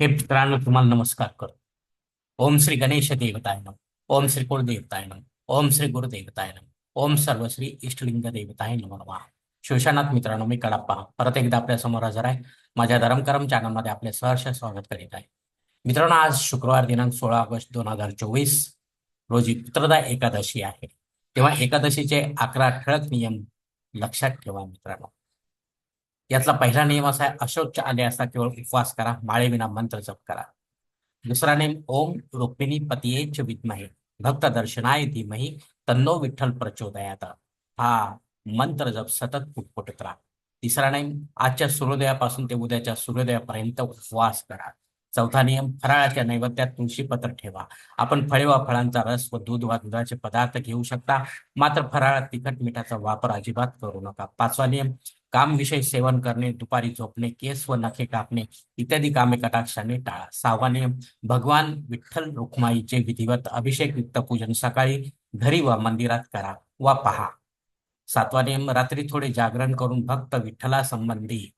हे मित्रांनो तुम्हाला नमस्कार करतो. ओम श्री गणेश देवताय नम ओम श्री कुलदेवताय नम ओम श्री गुरुदेवताय नम ओम सर्वश्री इष्टलिंग देवताय नम नमः. शिवशानाथ मित्रांनो मी कडाप्पा परत एकदा आपल्यासमोर हजर आहे. माझ्या धर्मकरम चॅनलमध्ये आपले सहर्ष स्वागत करीत आहे. मित्रांनो आज शुक्रवार दिनांक सोळा ऑगस्ट दोन हजार चोवीस रोजी पुत्रदा एकादशी आहे. तेव्हा एकादशीचे अकरा ठळक नियम लक्षात ठेवा मित्रांनो. यातला पहिला नियम असा आहे अशौच आले असता केवळ उपवास करा माळेविना मंत्र जप करा. दुसरा नेम ओम रुक्मिणी पतियेच विद्महे भक्त दर्शनाय धीमहि तन्नो विठ्ठल प्रचोदयात. हा मंत्र जप सतत पुटपुटत राहा. तिसरा नेम आजच्या सूर्योदयापासून ते उद्याच्या सूर्योदयापर्यंत उपवास करा. चौथा नियम फराळाच्या नैवेद्यात तुळशीपत्र ठेवा. आपण फळे वा फळांचा रस व दूध वा दुधाचे पदार्थ घेऊ शकता. मात्र फराळात तिखट मिठाचा वापर अजिबात करू नका. पाचवा नियम कामविषयी सेवन करणे दुपारी झोपणे केस व नखे कापणे इत्यादी कामे कटाक्षाने टाळा. सहावा नियम भगवान विठ्ठल रुक्माईचे विधिवत अभिषेक युक्त पूजन सकाळी घरी व मंदिरात करा वा पहा. सातवा नियम रात्री थोडे जागरण करून भक्त विठ्ठला संबंधी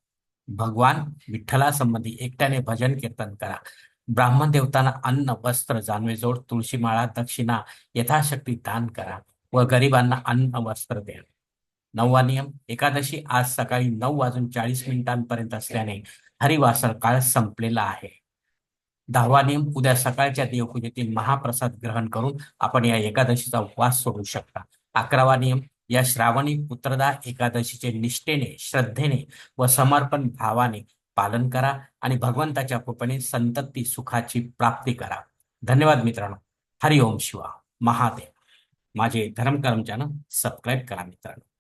भगवान विठ्ठला संबंधी एकट्याने भजन कीर्तन करा. ब्राह्मण देवतांना अन्न वस्त्र जानवेजोड तुळशी माळा दक्षिणा यथाशक्ती दान करा व गरिबांना अन्न वस्त्र द्या. नववा नियम एकादशी आज सकाळी नऊ वाजून चाळीस मिनिटांपर्यंत असल्याने हरिवासर काळ संपलेला आहे. दहावा नियम उद्या सकाळच्या देवपूजेतील महाप्रसाद ग्रहण करून आपण या एकादशीचा उपवास सोडू शकता. अकरावा नियम या श्रावणी पुत्रदा एकादशीचे निष्ठेने श्रद्धेने व समर्पण भावाने पालन करा आणि भगवंताच्या कृपेने संतती सुखाची प्राप्ती करा. धन्यवाद मित्रांनो. हरिओम शिवा. महादेव. माझे धर्मकर्म चॅनल सबस्क्राईब करा मित्रांनो.